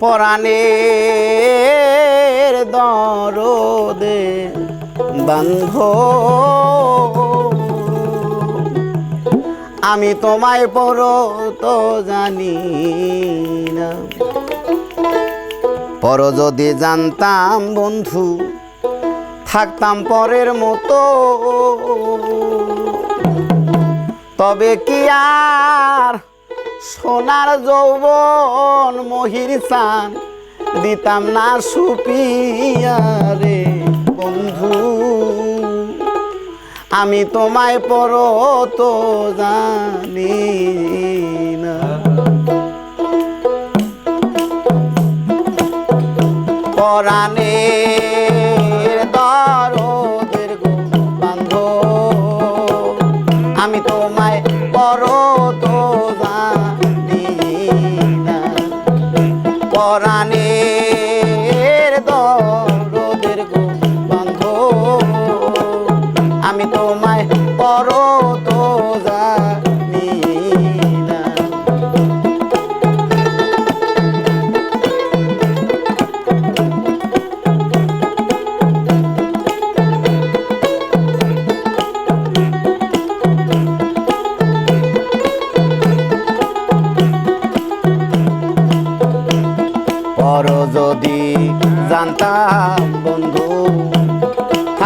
পরাণের দরদে বান্ধ। আমি তোমায় পর তো জানি না। পর যদি জানতাম বন্ধু, থাকতাম পরের মতো। তবে কি আর সোনার যৌবন মহির চান দিতাম না সুপিয়ারে বন্ধু। আমি তোমায় পর তো জানি না। পরাণের পরাণের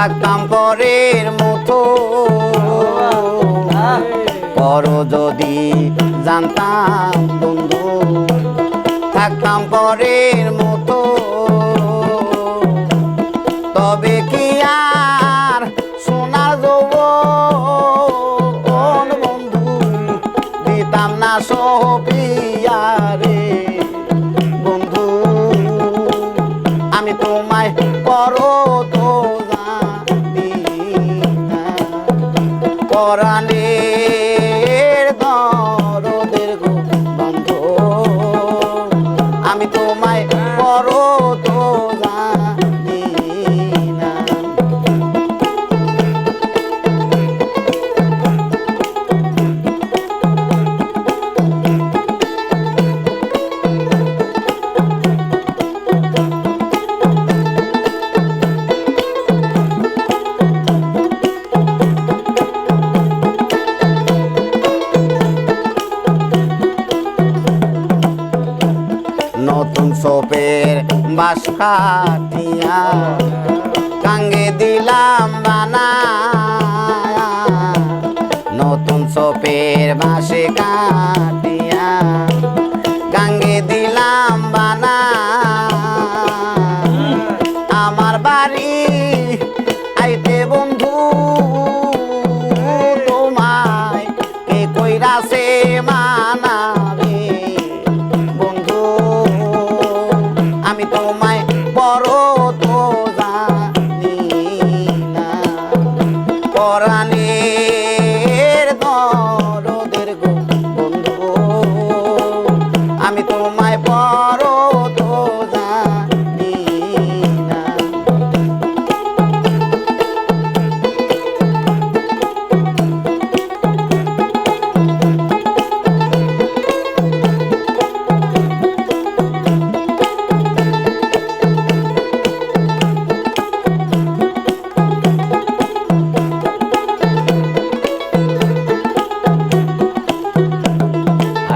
থাকতাম পরের মতো। পর যদি জানতাম বন্ধু থাকতাম পরের মতো। সোপের বাস কাঙ্গে দিলাম বানা নতুন সোপের বাসে কাটিয়া পরাণের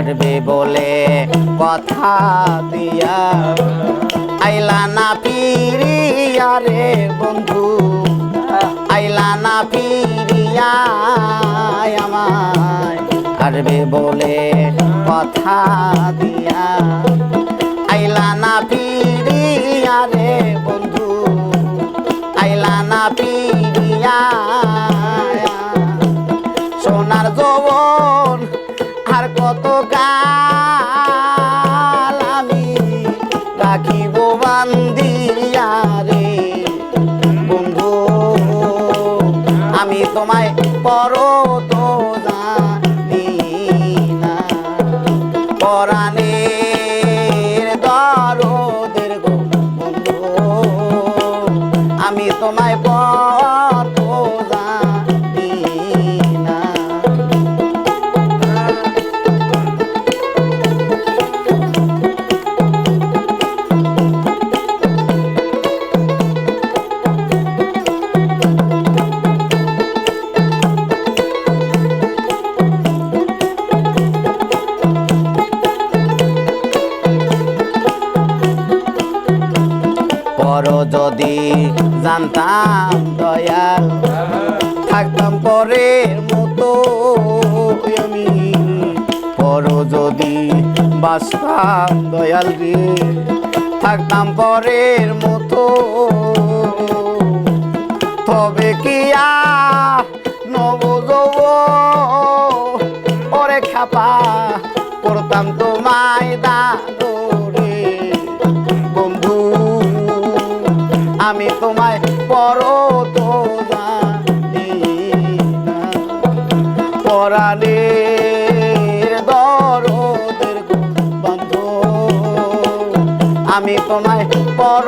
হাঁটবে বলে কথা দিয়া আইলা না ফিরিয়া রে বন্ধু, আইলা না ফিরিয়া আমায় হাঁটবে বলে কথা দিয়া। আইলা না ফিরিয়া রে বন্ধু, আইলা না ফিরিয়া জানতাম দয়াল। থাকতাম পরের মতো আমি। পর যদি বাসতাম দয়াল রে, থাকতাম পরের মতো। তবে কি নব আমি তোমায় পর